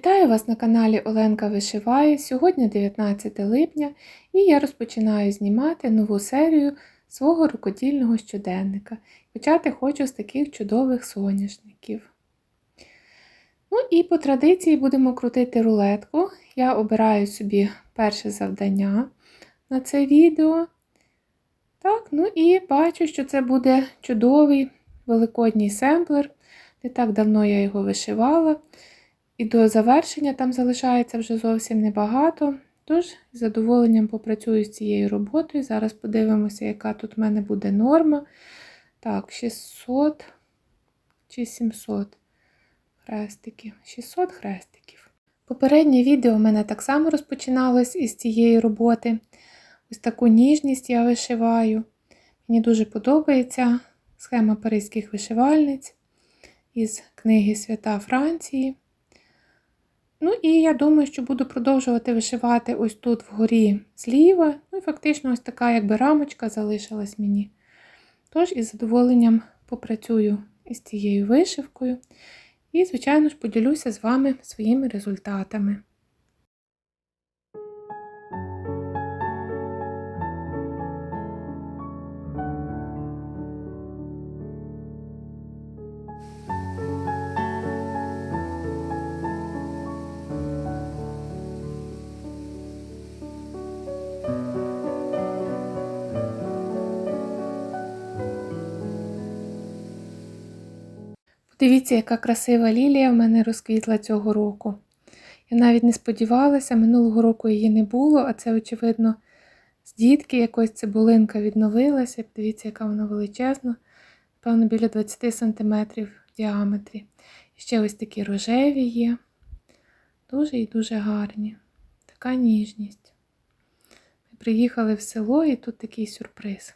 Вітаю вас на каналі Оленка Вишиває. Сьогодні 19 липня і я розпочинаю знімати нову серію свого рукодільного щоденника. Почати хочу з таких чудових соняшників. Ну і по традиції будемо крутити рулетку. Я обираю собі перше завдання на це відео. Так, ну і бачу, що це буде чудовий великодній семплер. Не так давно я його вишивала. І до завершення там залишається вже зовсім небагато. Тож, з задоволенням попрацюю з цією роботою. Зараз подивимося, яка тут в мене буде норма. Так, 600 чи 700 хрестиків. 600 хрестиків. Попереднє відео в мене так само розпочиналось із цієї роботи. Ось таку ніжність я вишиваю. Мені дуже подобається схема паризьких вишивальниць із книги Свята Франції. Ну, і я думаю, що буду продовжувати вишивати ось тут вгорі зліва. Ну і фактично ось така якби рамочка залишилась мені. Тож, із задоволенням попрацюю із цією вишивкою. І, звичайно ж, поділюся з вами своїми результатами. Дивіться, яка красива лілія в мене розквітла цього року. Я навіть не сподівалася, минулого року її не було, а це, очевидно, з дітки якось цибулинка відновилася. Дивіться, яка вона величезна, певно, біля 20 см в діаметрі. І ще ось такі рожеві є. Дуже і дуже гарні. Така ніжність. Ми приїхали в село і тут такий сюрприз.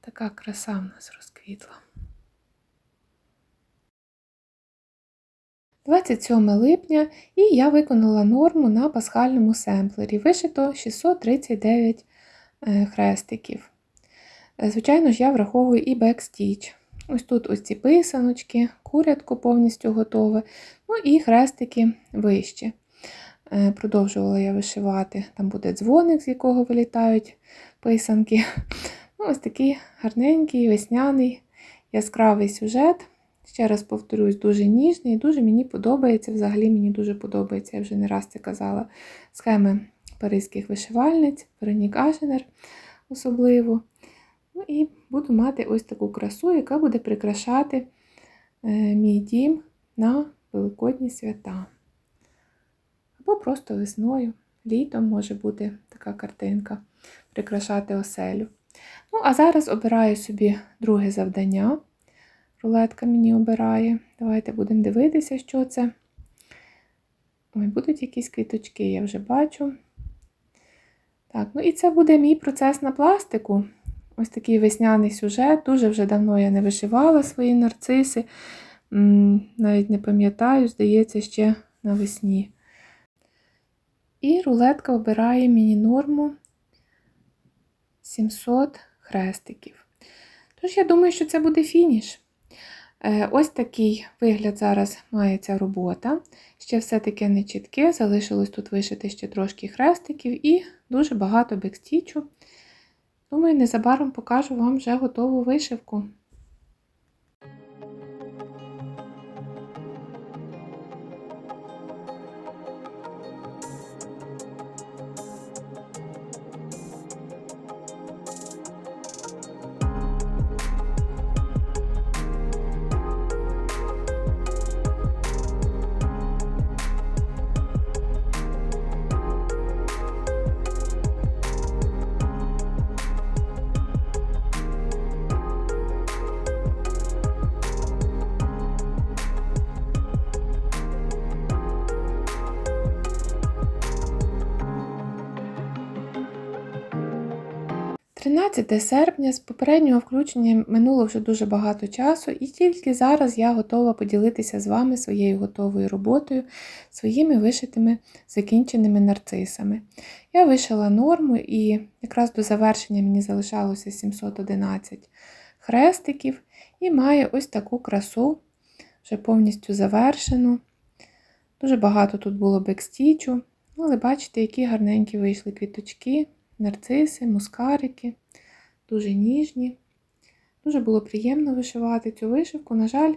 Така краса в нас розквітла. 27 липня і я виконала норму на пасхальному семплері. Вишито 639 е, хрестиків. Е, звичайно ж, я враховую і бекстіч. Ось тут ось ці писаночки, курятко повністю готове, ну і хрестики вище. Е, продовжувала я вишивати. Там буде дзвоник, з якого вилітають писанки. Ну, Ось такий гарненький, весняний, яскравий сюжет. Ще раз повторюсь, дуже ніжний, дуже мені подобається. Взагалі мені дуже подобається, я вже не раз це казала, схеми паризьких вишивальниць, Веронік Аженер особливо. Ну і буду мати ось таку красу, яка буде прикрашати е, мій дім на Великодні свята. Або просто весною, літом може бути така картинка, прикрашати оселю. Ну, а зараз обираю собі друге завдання. Рулетка мені обирає. Давайте будемо дивитися, що це. Ой, будуть якісь квіточки, я вже бачу. Так, ну і це буде мій процес на пластику. Ось такий весняний сюжет. Дуже вже давно я не вишивала свої нарциси. Навіть не пам'ятаю, здається, ще навесні. І рулетка обирає мені норму 700 хрестиків. Тож, я думаю, що це буде фініш. Е, ось такий вигляд зараз має ця робота. Ще все таке нечітке, залишилось тут вишити ще трошки хрестиків і дуже багато бекстічу. Думаю, незабаром покажу вам вже готову вишивку. Тринадцяте серпня з попереднього включення минуло вже дуже багато часу, і тільки зараз я готова поділитися з вами своєю готовою роботою, своїми вишитими закінченими нарцисами. Я вишила норму, і якраз до завершення мені залишалося 711 хрестиків, і маю ось таку красу, вже повністю завершену. Дуже багато тут було бекстічу. Але бачите, які гарненькі вийшли квіточки, нарциси, мускарики, дуже ніжні. Дуже було приємно вишивати цю вишивку. На жаль,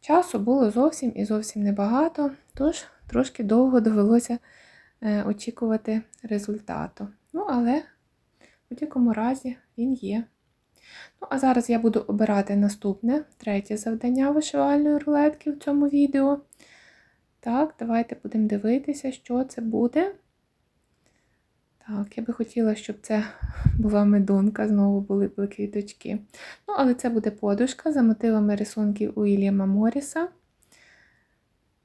часу було зовсім і зовсім небагато, тож трошки довго довелося е, очікувати результату. Ну, але в будь-якому разі він є. Ну, а зараз я буду обирати наступне, третє завдання вишивальної рулетки в цьому відео. Так, давайте будемо дивитися, що це буде. Так, я би хотіла, щоб це була медунка, знову були б квіточки. Ну, але це буде подушка за мотивами рисунків Уільяма Моріса,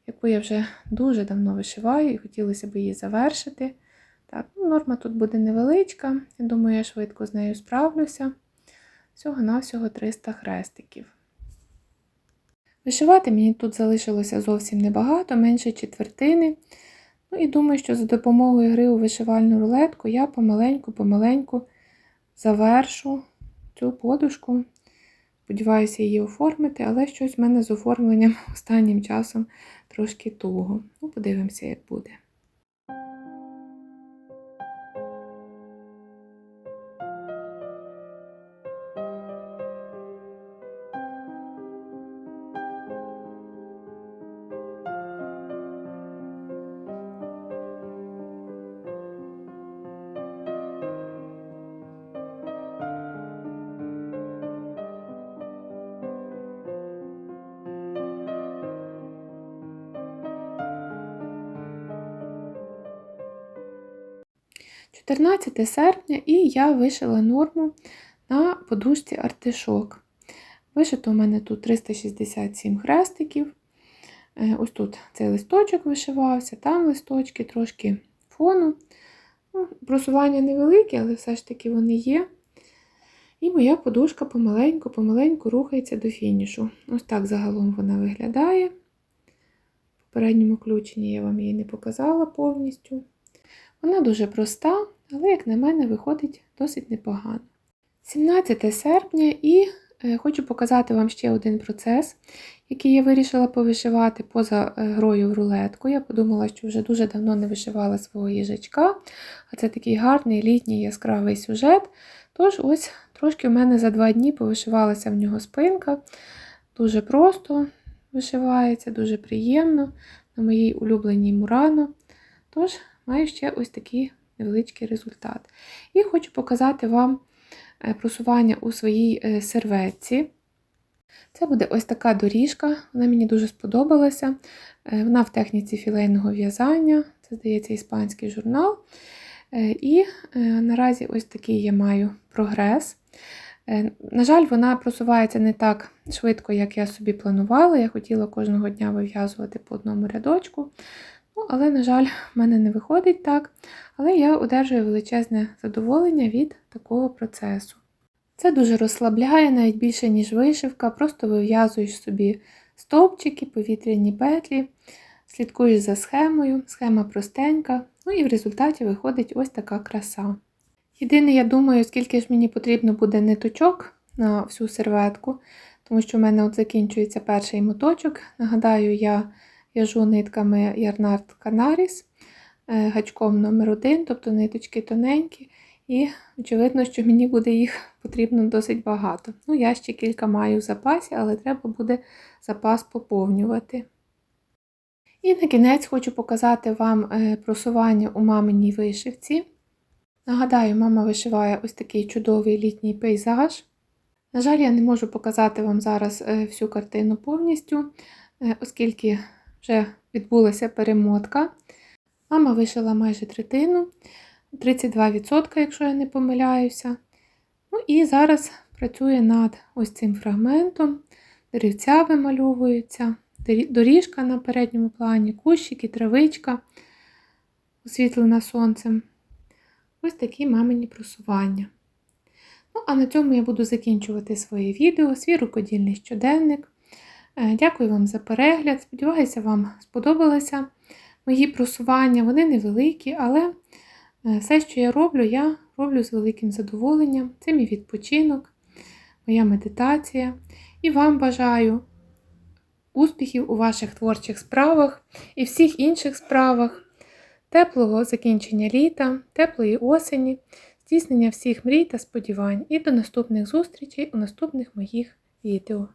яку я вже дуже давно вишиваю і хотілося б її завершити. Так, ну, Норма тут буде невеличка, я думаю, я швидко з нею справлюся. Всього-навсього 300 хрестиків. Вишивати мені тут залишилося зовсім небагато, менше четвертини. Ну і думаю, що за допомогою гри у вишивальну рулетку я помаленьку-помаленьку завершу цю подушку. Сподіваюся її оформити, але щось в мене з оформленням останнім часом трошки туго. Ну, подивимося, як буде. 14 серпня і я вишила норму на подушці артишок. Вишито у мене тут 367 хрестиків. Е, ось тут цей листочок вишивався, там листочки, трошки фону. Ну, Просування невелике, але все ж таки вони є. І моя подушка помаленьку-помаленьку рухається до фінішу. Ось так загалом вона виглядає. В попередньому включенні я вам її не показала повністю. Вона дуже проста, але, як на мене, виходить досить непогано. 17 серпня і е, хочу показати вам ще один процес, який я вирішила повишивати поза е, грою в рулетку. Я подумала, що вже дуже давно не вишивала свого їжачка, а це такий гарний літній яскравий сюжет. Тож, ось трошки у мене за два дні повишивалася в нього спинка. Дуже просто вишивається, дуже приємно на моїй улюбленій Мурано. Тож, маю ще ось такий невеличкий результат. І хочу показати вам е, просування у своїй е, серветці. Це буде ось така доріжка, вона мені дуже сподобалася. Е, вона в техніці філейного в'язання, це, здається, іспанський журнал. І наразі ось такий я маю прогрес. На жаль, вона просувається не так швидко, як я собі планувала. Я хотіла кожного дня вив'язувати по одному рядочку. Але, на жаль, в мене не виходить так. Але я одержую величезне задоволення від такого процесу. Це дуже розслабляє, навіть більше, ніж вишивка, просто вив'язуєш собі стовпчики, повітряні петлі, слідкуєш за схемою, схема простенька, ну і в результаті виходить ось така краса. Єдине, я думаю, скільки ж мені потрібно буде ниточок на всю серветку, тому що в мене от закінчується перший моточок. Нагадаю, я в'яжу нитками Ярнард Канаріс е, гачком номер 1 тобто ниточки тоненькі, і, очевидно, що мені буде їх потрібно досить багато. Ну, я ще кілька маю в запасі, але треба буде запас поповнювати. І на кінець хочу показати вам е, просування у маминій вишивці. Нагадаю, мама вишиває ось такий чудовий літній пейзаж. На жаль, я не можу показати вам зараз е, всю картину повністю, оскільки вже відбулася перемотка. Мама вишила майже третину, 32%, якщо я не помиляюся. Ну і зараз працює над ось цим фрагментом. Деревця вимальовуються, доріжка на передньому плані, кущики, травичка, освітлена сонцем. Ось такі мамині просування. Ну, а на цьому я буду закінчувати своє відео, свій рукодільний щоденник. Е, дякую вам за перегляд. Сподіваюся, вам сподобалося мої просування. Вони невеликі, але е, все, що я роблю, я роблю з великим задоволенням. Це мій відпочинок, моя медитація. І вам бажаю успіхів у ваших творчих справах і всіх інших справах, теплого закінчення літа, теплої осені, здійснення всіх мрій та сподівань. І до наступних зустрічей у наступних моїх відео.